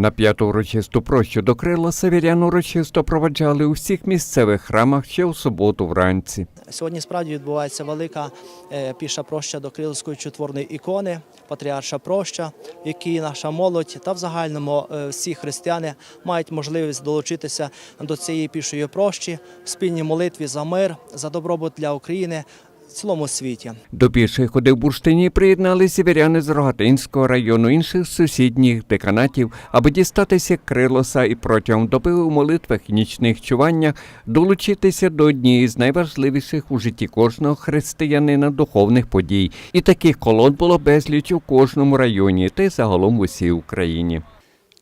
На п'яту урочисту прощу до Крилоса вірян урочисто проваджали у всіх місцевих храмах ще у суботу вранці. Сьогодні справді відбувається велика е, піша проща до Крилівської чотворної ікони, патріарша проща, в наша молодь та в загальному е, всі християни мають можливість долучитися до цієї пішої прощі в спільній молитві за мир, за добробут для України цілому світі. До пішої ходи в бурштині приєдналися віряни з Рогатинського району, інших сусідніх деканатів, аби дістатися Крилоса і протягом доби у молитвах і нічних чуваннях долучитися до однієї з найважливіших у житті кожного християнина духовних подій. І таких колон було безліч у кожному районі, та й загалом в усій Україні.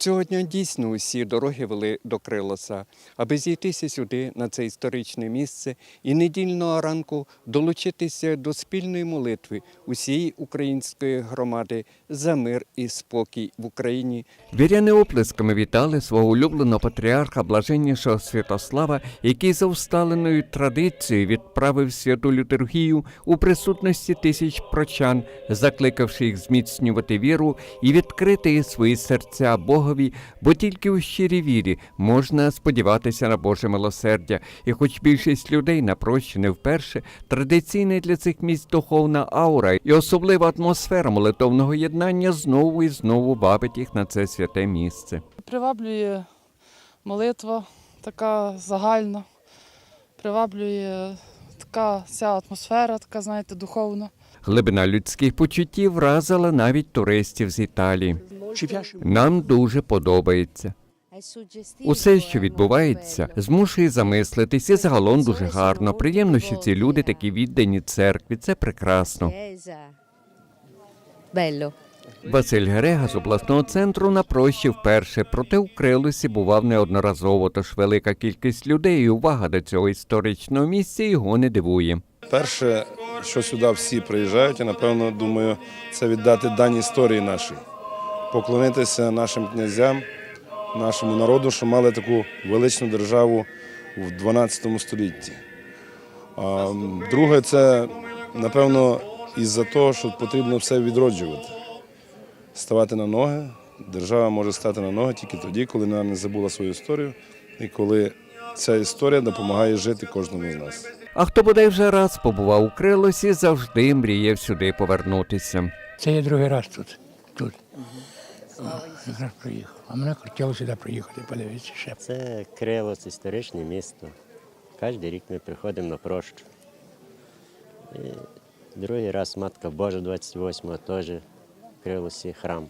Цього дня дійсно усі дороги вели до Крилоса, аби зійтися сюди, на це історичне місце, і недільного ранку долучитися до спільної молитви усієї української громади за мир і спокій в Україні. Віряни оплесками вітали свого улюбленого патріарха блаженнішого Святослава, який за усталеною традицією відправив святу літургію у присутності тисяч прочан, закликавши їх зміцнювати віру і відкрити свої серця Богові, бо тільки у щирій вірі можна сподіватися на Боже милосердя. І хоч більшість людей на прощі не вперше, традиційна для цих місць духовна аура і особлива атмосфера молитовного єднання знову і знову бабить їх на це святе місце. Приваблює молитва така загальна, приваблює така вся атмосфера, така, знаєте, духовна. Глибина людських почуттів вразила навіть туристів з Італії. Нам дуже подобається. Усе, що відбувається, змушує замислитись і загалом дуже гарно. Приємно, що ці люди такі віддані церкві. Це прекрасно. Василь Герега з обласного центру на прощі вперше, проте у Крилосі бував неодноразово, тож велика кількість людей і увага до цього історичного місця його не дивує. Перше, що сюди всі приїжджають, я напевно думаю, це віддати дань історії нашій, поклонитися нашим князям, нашому народу, що мали таку величну державу в 12 столітті. А, друге, це напевно із-за того, що потрібно все відроджувати, ставати на ноги. Держава може стати на ноги тільки тоді, коли вона не забула свою історію, і коли ця історія допомагає жити кожному з нас. А хто бодай вже раз побував у Крилосі, завжди мріяв сюди повернутися. Це я другий раз тут. тут. О, приїхав. А мене хотіло сюди приїхати, подивитися ще. Це Крилос, історичне місто. Кожен рік ми приходимо на прощу. І другий раз Матка Божа 28-го теж Крилосі храм.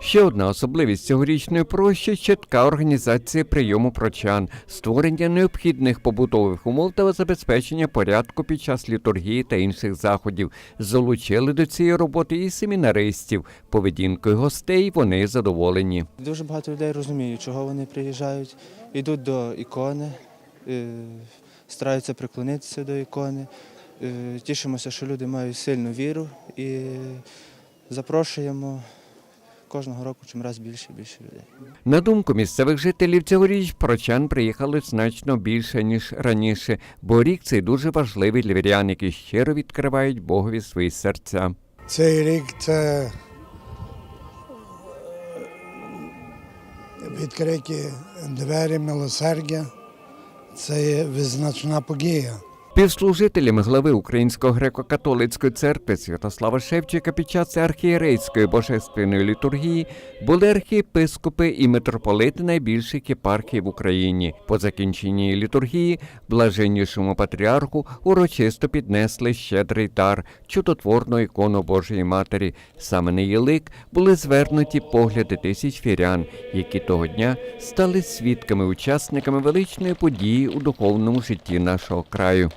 Ще одна особливість цьогорічної прощі чітка організація прийому прочан, створення необхідних побутових умов та забезпечення порядку під час літургії та інших заходів. Залучили до цієї роботи і семінаристів. Поведінкою гостей вони задоволені. Дуже багато людей розуміють, чого вони приїжджають, йдуть до ікони, е, стараються приклонитися до ікони. Е, Тішимося, що люди мають сильну віру і запрошуємо кожного року чим раз більше і більше людей. На думку місцевих жителів, цьогоріч прочан приїхали значно більше ніж раніше, бо рік цей дуже важливий для вірян, які щиро відкривають Богові свої серця. Цей рік це відкриті двері милосердя. Це є визначна подія. Співслужителями глави Української греко-католицької церкви Святослава Шевчика під час архієрейської божественної літургії були архієпископи і митрополити найбільших єпархій в Україні. По закінченні літургії блаженнішому патріарху урочисто піднесли щедрий дар чудотворну ікону Божої Матері. Саме на її лик були звернуті погляди тисяч вірян, які того дня стали свідками учасниками величної події у духовному житті нашого краю.